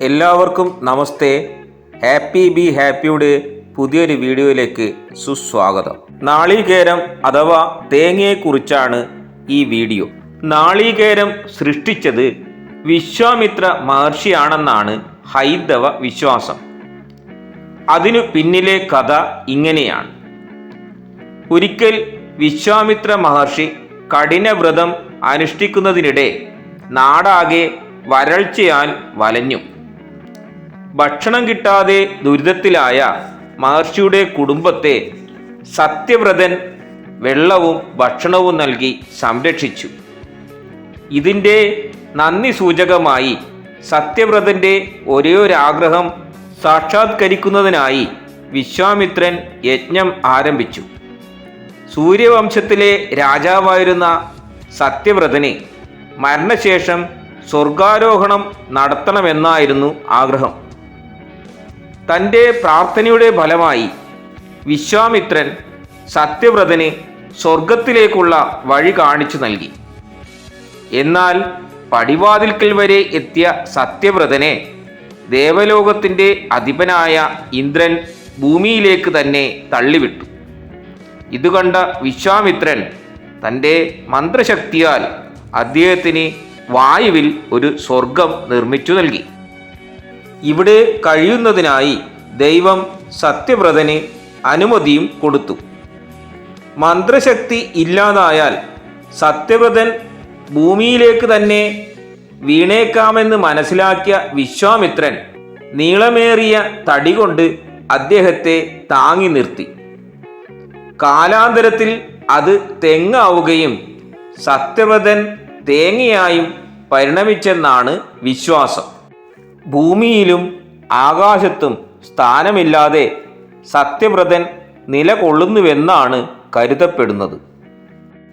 എല്ലാവർക്കും നമസ്തേ. Happy be ഹാപ്പിയുടെ പുതിയൊരു വീഡിയോയിലേക്ക് സുസ്വാഗതം. നാളികേരം അഥവാ തേങ്ങയെക്കുറിച്ചാണ് ഈ വീഡിയോ. നാളികേരം സൃഷ്ടിച്ചത് വിശ്വാമിത്ര മഹർഷിയാണെന്നാണ് ഹൈന്ദവ വിശ്വാസം. അതിനു പിന്നിലെ കഥ ഇങ്ങനെയാണ്. ഒരിക്കൽ വിശ്വാമിത്ര മഹർഷി കഠിനവ്രതം അനുഷ്ഠിക്കുന്നതിനിടെ നാടാകെ വരൾച്ചയാൽ വലഞ്ഞു. ഭക്ഷണം കിട്ടാതെ ദുരിതത്തിലായ മഹർഷിയുടെ കുടുംബത്തെ സത്യവ്രതൻ വെള്ളവും ഭക്ഷണവും നൽകി സംരക്ഷിച്ചു. ഇതിന്റെ നന്ദി സൂചകമായി സത്യവ്രതന്റെ ഒരേയൊരാഗ്രഹം സാക്ഷാത്കരിക്കുന്നതിനായി വിശ്വാമിത്രൻ യജ്ഞം ആരംഭിച്ചു. സൂര്യവംശത്തിലെ രാജാവായിരുന്ന സത്യവ്രതന് മരണശേഷം സ്വർഗാരോഹണം നടത്തണമെന്നായിരുന്നു ആഗ്രഹം. തന്റെ പ്രാർത്ഥനയുടെ ഫലമായി വിശ്വാമിത്രൻ സത്യവ്രതന് സ്വർഗത്തിലേക്കുള്ള വഴി കാണിച്ചു നൽകി. എന്നാൽ പടിവാതിൽക്കൽ വരെ എത്തിയ സത്യവ്രതനെ ദേവലോകത്തിന്റെ അധിപനായ ഇന്ദ്രൻ ഭൂമിയിലേക്ക് തന്നെ തള്ളിവിട്ടു. ഇതുകണ്ട വിശ്വാമിത്രൻ തന്റെ മന്ത്രശക്തിയാൽ അദ്ദേഹത്തിന് വായുവിൽ ഒരു സ്വർഗം നിർമ്മിച്ചു നൽകി. ഇവിടെ കഴിയുന്നതിനായി ദൈവം സത്യവ്രതന് അനുമതിയും കൊടുത്തു. മന്ത്രശക്തി ഇല്ലാതായാൽ സത്യവ്രതൻ ഭൂമിയിലേക്ക് തന്നെ വീണേക്കാമെന്ന് മനസ്സിലാക്കിയ വിശ്വാമിത്രൻ നീളമേറിയ തടി കൊണ്ട് അദ്ദേഹത്തെ താങ്ങി നിർത്തി. കാലാന്തരത്തിൽ അത് തെങ്ങാവുകയും സത്യവ്രതൻ തേങ്ങയായും പരിണമിച്ചെന്നാണ് വിശ്വാസം. ഭൂമിയിലും ആകാശത്തും സ്ഥാനമില്ലാതെ സത്യവ്രതൻ നിലകൊള്ളുന്നുവെന്നാണ് കരുതപ്പെടുന്നത്.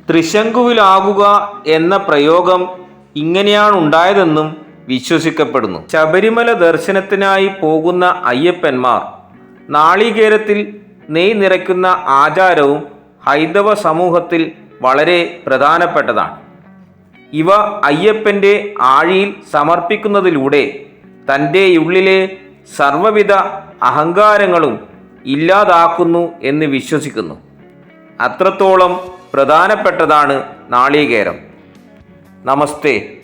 ത്രിശങ്കുവിലാകുക എന്ന പ്രയോഗം ഇങ്ങനെയാണ് ഉണ്ടായതെന്നും വിശ്വസിക്കപ്പെടുന്നു. ശബരിമല ദർശനത്തിനായി പോകുന്ന അയ്യപ്പന്മാർ നാളികേരത്തിൽ നെയ് നിറയ്ക്കുന്ന ആചാരവും ഹൈന്ദവ സമൂഹത്തിൽ വളരെ പ്രധാനപ്പെട്ടതാണ്. ഇവ അയ്യപ്പന്റെ ആഴിയിൽ സമർപ്പിക്കുന്നതിലൂടെ തന്റെ ഉള്ളിലെ സർവവിധ അഹങ്കാരങ്ങളും ഇല്ലാതാക്കുന്നു എന്ന് വിശ്വസിക്കുന്നു. അത്രത്തോളം പ്രധാനപ്പെട്ടതാണ് നാളികേരം. നമസ്തേ.